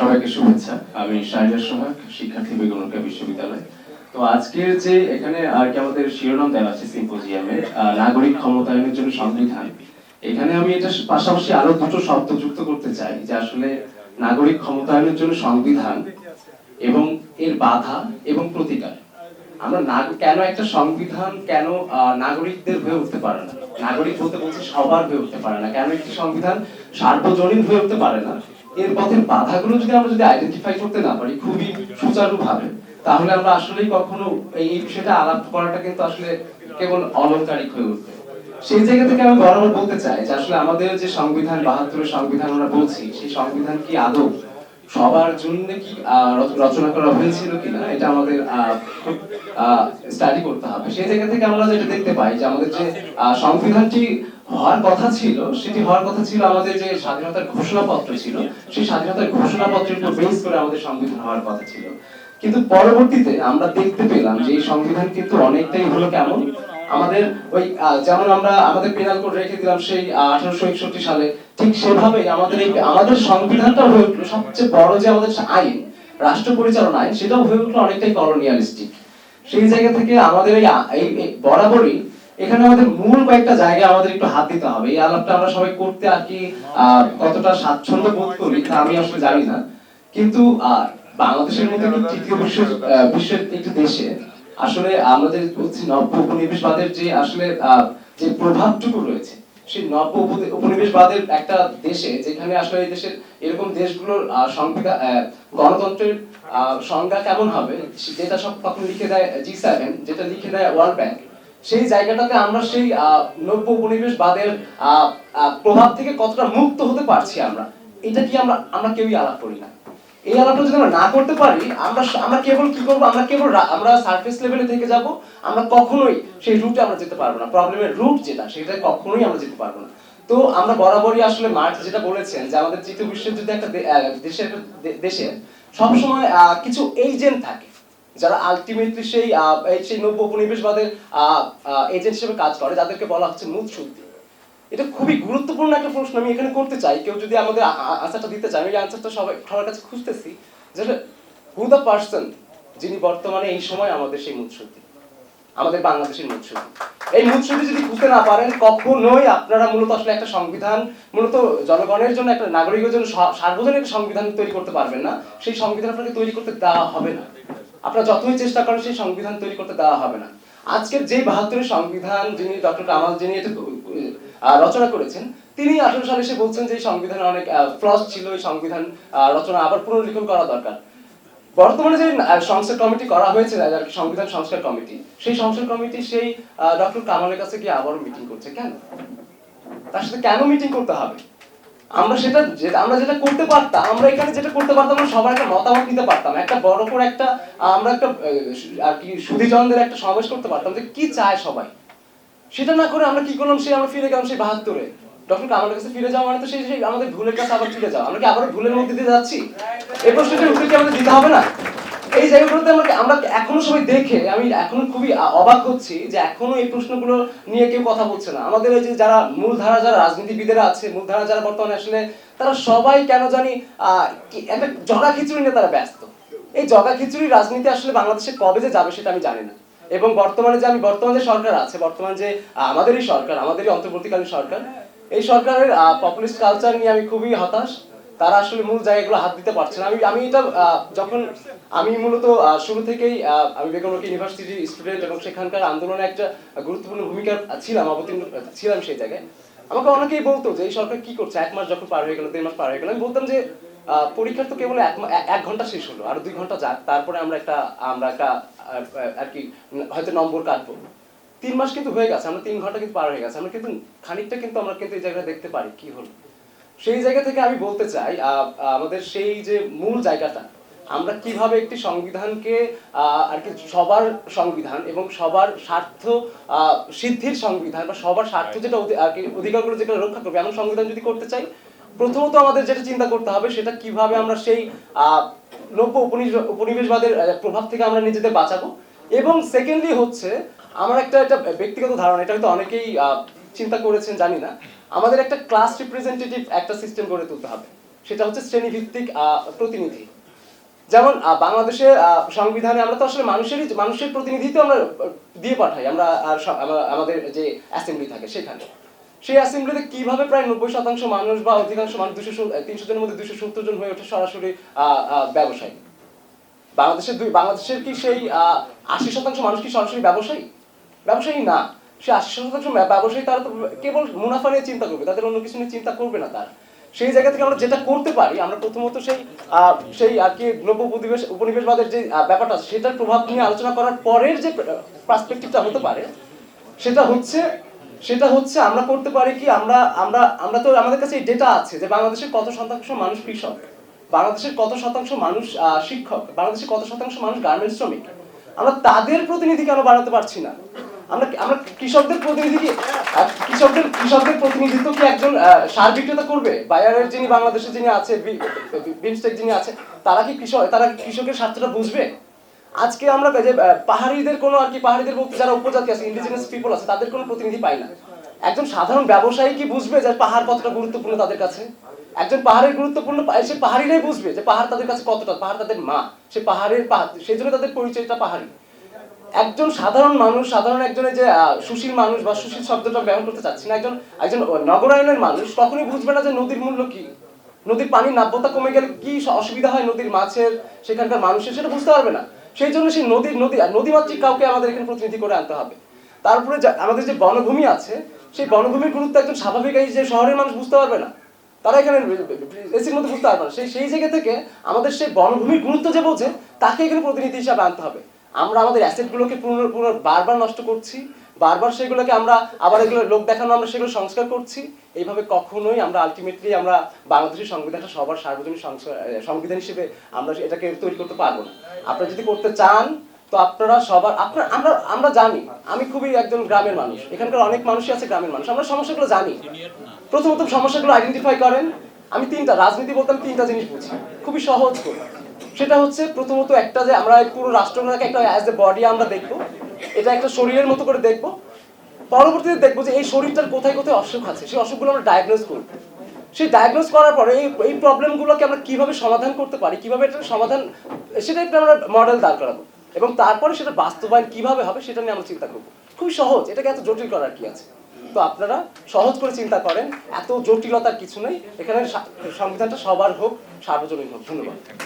সবাইকে শুভেচ্ছা। আমি শাহরিয়ার সোহাগ, শিক্ষার্থী বেগমরকা বিশ্ববিদ্যালয়। তো আজকের যে এখানে আর কি আমাদের শিরোনাম দেওয়া আছে সিম্পোজিয়ামে নাগরিক ক্ষমতায়নের জন্য সংবিধান, এখানে আমি এটা পাশাপাশি আরও দুটো শব্দ যুক্ত করতে চাই, যে আসলে নাগরিক ক্ষমতায়নের জন্য সংবিধান এবং এর বাধা এবং প্রতিকার। আমরা নাগ- কেন একটা সংবিধান, কেন নাগরিকদের হয়ে উঠতে পারে না? নাগরিক বলতে বলছি সবার হয়ে উঠতে পারে না। কেন একটি সংবিধান সার্বজনীন হয়ে উঠতে পারে না? এর পথের বাধাগুলো যদি আমরা যদি আইডেন্টিফাই করতে না পারি খুবই সুচারুভাবে, তাহলে আমরা আসলেই কখনো এই বিষয়টা আলাপ করাটা কিন্তু আসলে কেবল অলংকারিক হয়ে উঠবে। সেই জায়গা থেকে আমি বরাবর বলতে চাই যে আসলে আমাদের যে সংবিধান, বাহাত্তরের সংবিধান আমরা বলছি, সেই সংবিধান কি আদৌ সবার জন্য কি রচনা করা হয়েছিল কিনা, এটা আমাদের স্টাডি করতে হবে। সেই জায়গা থেকে আমরা যেটা দেখতে পাই যে আমাদের যে সংবিধানটি হওয়ার কথা ছিল, সেটি হওয়ার কথা ছিল আমাদের যে স্বাধীনতার ঘোষণাপত্র ছিল, সেই স্বাধীনতার ঘোষণাপত্রের উপর বেস করে আমাদের সংবিধান হওয়ার কথা ছিল। কিন্তু পরবর্তীতে আমরা দেখতে পেলাম যে এই সংবিধান কিন্তু অনেকটাই হলো কেমন? আমাদের ওই যেমন আমরা আমাদের পেনাল কোড রেখে দিলাম সেই আঠারোশো একষট্টি সালে, ঠিক সেভাবেই আমাদের এই, আমাদের সংবিধানটা হয়ে উঠল সবচেয়ে বড় যে আমাদের আইন, রাষ্ট্র পরিচালনা আইন, সেটাও হয়ে উঠল অনেকটাই কলোনিয়ালিস্টিক। সেই জায়গা থেকে আমাদের এই বরাবরই এখানে আমাদের মূল কয়েকটা জায়গায় আমাদের একটু হাত দিতে হবে। এই আলাপটা আমরা সবাই করতে আর কি কতটা স্বাচ্ছন্দ্য বোধ করি তা আমি আসলে জানি না। কিন্তু বাংলাদেশের একটি তৃতীয় বিশ্ব বিশ্বের একটি দেশে আসলে আমাদের বলছি নব্য উপনিবেশবাদের যে আসলে যে প্রভাবটুকু রয়েছে, সেই নব্য উপনিবেশবাদের একটা দেশে, যেখানে আসলে এই দেশের এরকম দেশগুলোর সংবিধান গণতন্ত্রের সংজ্ঞা কেমন হবে যেটা সব তখন লিখে দেয় জি সেভেন, যেটা লিখে দেয় ওয়ার্ল্ড ব্যাংক, সেই জায়গাটাতে আমরা সেই নব্য উপনিবেশবাদের প্রভাব থেকে কতটা মুক্ত হতে পারছি আমরা, এটা কি আমরা আমরা কেউই আলাপ করি না। এই আলাপটা যদি আমরা না করতে পারি, আমরা আমরা কেবল কি করব? আমরা কেবল আমরা সারফেস লেভেলে থেকে যাব, আমরা কখনোই সেই রুটে আমরা যেতে পারব না। প্রবলেমের রুট যেটা, সেটা কখনোই আমরা যেতে পারব না। তো আমরা বরাবরই আসলে মার্চ যেটা বলেছেন, যে আমাদের তৃতীয় বিশ্বের যদি একটা দেশের দেশে সবসময় কিছু এজেন্ট থাকে, যারা আলটিমেটলি সেই সেই নব্য উপনিবেশবাদের এজেন্ট হিসেবে কাজ করে, যাদেরকে বলা হচ্ছে মুখ শুদ্ধি এটা খুবই গুরুত্বপূর্ণ একটা প্রশ্ন আমি এখানে করতে চাই। কেউ যদি আমাদের আনসারটা দিতে চায়, আমি আনসারটা সবাই, সবার কাছে খুঁজতেছি যে হু দ্য পার্সন যিনি বর্তমানে এই সময় আমাদের সেই মুৎসুদ্ধি আমাদের বাংলাদেশের মুৎসুদ্ধি এই মুৎসুদ্ধি যদি খুঁজতে না পারেন, কখনোই আপনারা মূলত আসলে একটা সংবিধান, মূলত জনগণের জন্য একটা নাগরিকের জন্য সার্বজনীন সংবিধান তৈরি করতে পারবেন না। সেই সংবিধান আপনাকে তৈরি করতে দেওয়া হবে না। আপনারা যতই চেষ্টা করেন, সেই সংবিধান তৈরি করতে দেওয়া হবে না। আজকের যে বাহাত্তরের সংবিধান যিনি ডক্টর কামাল যিনি এটা রচনা করেছেন। তিনি আঠারো সালে এসে বলছেন যে সংবিধানে অনেক ফ্লস ছিল, এই সংবিধান রচনা আবার পুনর্লিখন করা দরকার। বর্তমানে যে সংস্কার কমিটি করা হয়েছে সংবিধান সংস্কার কমিটি, সেই সংস্কার কমিটি সেই ডক্টর কামালের কাছে গিয়ে আবারও মিটিং করছে। কেন? তার সাথে কেন মিটিং করতে হবে? আমরা সেটা আমরা যেটা করতে পারতাম, আমরা এখানে যেটা করতে পারতাম, আমরা সবার একটা মতামত দিতে পারতাম। একটা বড় করে একটা, আমরা একটা আর কি সুধীজনদের একটা সমাবেশ করতে পারতাম যে কি চায় সবাই। সেটা না করে আমরা কি করলাম? সেই আমরা ফিরে গেলাম সেই বাহাত্তরে। কামালের কাছে ফিরে যাওয়া মানে তো সেই সেই আমাদের ভুলের কাছে আবার ফিরে যাওয়া। আমরা কি আবার ভুলের মধ্যে দিয়ে যাচ্ছি? এই উত্তর কি আমাদের দিতে হবে না? এই জায়গাগুলোতে আমরা আমরা এখনও সবাই দেখে, আমি এখনও খুবই অবাক হচ্ছি যে এখনও এই প্রশ্নগুলো নিয়ে কেউ কথা বলছে না। আমাদের এই যে যারা মূলধারা, যারা রাজনীতিবিদেরা আছে, মূলধারা যারা বর্তমানে আসলে, তারা সবাই কেন জানি একটা জগা খিচুড়ি নিয়ে তারা ব্যস্ত। এই জগা খিচুড়ি রাজনীতি আসলে বাংলাদেশে কবে যে যাবে সেটা আমি জানি না। এবং বর্তমানে যে আমি, বর্তমানে যে সরকার আছে, বর্তমান যে আমাদেরই সরকার, আমাদেরই অন্তর্বর্তীকালীন সরকার, এই সরকারের পপুলিস্ট কালচার নিয়ে আমি খুবই হতাশ। তারা আসলে মূল জায়গাগুলো হাত দিতে পারছে না। আমি আমি এটা যখন আমি মূলত শুরু থেকেই আমি বেগম রোকেয়া ইউনিভার্সিটির স্টুডেন্ট এবং সেখানকার আন্দোলনে একটা গুরুত্বপূর্ণ ভূমিকা ছিলাম, অবতীর্ণ, ছিলাম সেই জায়গায়। আমাকে অনেকেই বলতো যে, এই সরকার কি করছে? এক মাস যখন পার হয়ে গেল, দেড় মাস পার হয়ে গেল। আমি বলতাম যে পরীক্ষার তো কেবল এক ঘণ্টা শেষ হলো আর দুই ঘণ্টা যাক। তারপরে আমরা একটা আমরা একটা আর কি হয়তো নম্বর কাটবো। তিন মাস কিন্তু হয়ে গেছে আমরা তিন ঘণ্টা কিন্তু পার হয়ে গেছে। আমরা কিন্তু খানিকটা কিন্তু আমরা কিন্তু এই জায়গাটা দেখতে পারি কি হলো। সেই জায়গা থেকে আমি বলতে চাই আমাদের সেই যে মূল জায়গাটা আমরা কীভাবে একটি সংবিধানকে আহ, আর কি সবার সংবিধান এবং সবার স্বার্থ আহ, সিদ্ধির সংবিধান বা সবার স্বার্থ যেটা আর কি অধিকারগুলো যেটা রক্ষা করবে এমন সংবিধান যদি করতে চাই প্রথমত আমাদের যেটা চিন্তা করতে হবে সেটা কীভাবে আমরা সেই নব্য উপনিবেশবাদের প্রভাব থেকে আমরা নিজেদের বাঁচাবো। এবং সেকেন্ডলি হচ্ছে আমার একটা একটা ব্যক্তিগত ধারণা এটা হয়তো অনেকেই চিন্তা করেছেন জানি না। আমাদের একটা ক্লাস রিপ্রেজেন্টেটিভ একটা সিস্টেম গড়ে তুলতে হবে। সেটা হচ্ছে শ্রেণীভিত্তিক প্রতিনিধি। যেমন আহ, সংবিধানে আমরা তো আসলে মানুষেরই মানুষের প্রতিনিধিত্ব আমরা দিয়ে পাঠাই। আমরা আমাদের যে অ্যাসেম্বলি থাকে সেখানে। সেই অ্যাসেম্বলিতে কীভাবে প্রায় নব্বই শতাংশ মানুষ বা অধিকাংশ মানুষ দুশো তিনশো জনের মধ্যে দুশো সত্তর জন হয়ে ওঠে সরাসরি ব্যবসায়ী। বাংলাদেশের দুই, বাংলাদেশের কি সেই আশি শতাংশ মানুষ কি সরাসরি ব্যবসায়ী? ব্যবসায়ী না। সে আশি শতাংশ ব্যবসায়ী তারা তো কেবল মুনাফা নিয়ে চিন্তা করবে, তাদের অন্য কিছু নিয়ে চিন্তা করবে না তারা। সেই জায়গা থেকে আমরা যেটা করতে পারি, আমরা প্রথমত সেই সেই আর কি নব্য উপনিবেশ, উপনিবেশবাদের যে ব্যাপারটা সেটার প্রভাব নিয়ে আলোচনা করার পরের যে পার্সপেক্টিভটা হতে পারে, সেটা হচ্ছে সেটা হচ্ছে আমরা করতে পারি কি, আমরা আমরা আমরা তো আমাদের কাছে এই ডেটা আছে যে বাংলাদেশের কত শতাংশ মানুষ কৃষক, বাংলাদেশের কত শতাংশ মানুষ শিক্ষক, বাংলাদেশের কত শতাংশ মানুষ গার্মেন্টস শ্রমিক। আমরা তাদের প্রতিনিধি কেন বাড়াতে পারছি না? আমরা আমরা কৃষকদের প্রতিনিধি কি কৃষকদের কৃষকদের প্রতিনিধিত্ব কি একজন সার বিক্রেতা করবে? বায়ারের যিনি বাংলাদেশে যিনি আছে বিমস্টেক যিনি আছে, তারা কি কৃষক, তারা কৃষকের স্বার্থটা বুঝবে? আজকে আমরা যে পাহাড়িদের কোনো আর কি, পাহাড়িদের যারা উপজাতি আছে ইন্ডিজিনাস পিপল আছে, তাদের কোনো প্রতিনিধি পাই না। একজন সাধারণ ব্যবসায়ী কি বুঝবে যে পাহাড় কতটা গুরুত্বপূর্ণ তাদের কাছে? একজন পাহাড়ের গুরুত্বপূর্ণ সে পাহাড়িরাই বুঝবে যে পাহাড় তাদের কাছে কতটা, পাহাড় তাদের মা, সে পাহাড়ের পাহাড় সেই জন্য তাদের পরিচয়টা পাহাড়ি। একজন সাধারণ মানুষ, সাধারণ একজনের যে সুশীল মানুষ বা সুশীল শব্দটা ব্যবহার করতে চাচ্ছি না, একজন একজন নগরায়নের মানুষ কখনোই বুঝবে না যে নদীর মূল্য কি। নদীর পানির নাব্যতা কমে গেলে কি অসুবিধা হয় নদীর মাছের, সেখানকার মানুষের, সেটা বুঝতে পারবে না। সেই জন্য সেই নদীর, নদী নদীমাতৃক কাউকে আমাদের এখানে প্রতিনিধি করে আনতে হবে। তারপরে আমাদের যে বনভূমি আছে, সেই বনভূমির গুরুত্ব একজন স্বাভাবিক এই যে শহরের মানুষ বুঝতে পারবে না। তারা এখানে এসির মধ্যে বুঝতে পারবে না। সেই সেই জায়গা থেকে আমাদের সেই বনভূমির গুরুত্ব যে বোঝে, তাকে এখানে প্রতিনিধি হিসাবে আনতে হবে। আমরা আমাদের অ্যাসেটগুলোকে পুনর পুনর বারবার নষ্ট করছি বারবার সেগুলোকে আমরা আবার এগুলো লোক দেখানো, আমরা সেগুলো সংস্কার করছি। এইভাবে কখনোই আমরা আলটিমেটলি আমরা বাংলাদেশের সংবিধানটা সবার সার্বজনীন সংবিধান হিসেবে আমরা এটাকে তৈরি করতে পারব না। আপনারা যদি করতে চান, তো আপনারা সবার, আপনার, আমরা আমরা জানি, আমি খুবই একজন গ্রামের মানুষ, এখানকার অনেক মানুষই আছে গ্রামের মানুষ, আমরা সমস্যাগুলো জানি। প্রথমত সমস্যাগুলো আইডেন্টিফাই করেন, আমি তিনটা, রাজনীতি বলতে আমি তিনটা জিনিস বুঝি, খুবই সহজ করে। সেটা হচ্ছে প্রথমত একটা যে আমরা পুরো রাষ্ট্রটাকে একটা অ্যাজ এ বডি আমরা দেখব এটা একটা শরীরের মতো করে দেখব। পরবর্তীতে দেখব যে এই শরীরটার কোথায় কোথায় অসুখ আছে, সেই অসুখগুলো আমরা ডায়াগনোজ করব। সেই ডায়াগনোজ করার পরে এই এই প্রবলেমগুলোকে আমরা কীভাবে সমাধান করতে পারি, কীভাবে এটার সমাধান সেটা একটা আমরা মডেল দাঁড় করাবো। এবং তারপরে সেটা বাস্তবায়ন কীভাবে হবে সেটা নিয়ে আমরা চিন্তা করব। খুবই সহজ, এটাকে এত জটিল করার কি আছে? তো আপনারা সহজ করে চিন্তা করেন, এত জটিলতার কিছু নেই। এখানে সংবিধানটা সবার হোক, সার্বজনীন হোক। ধন্যবাদ।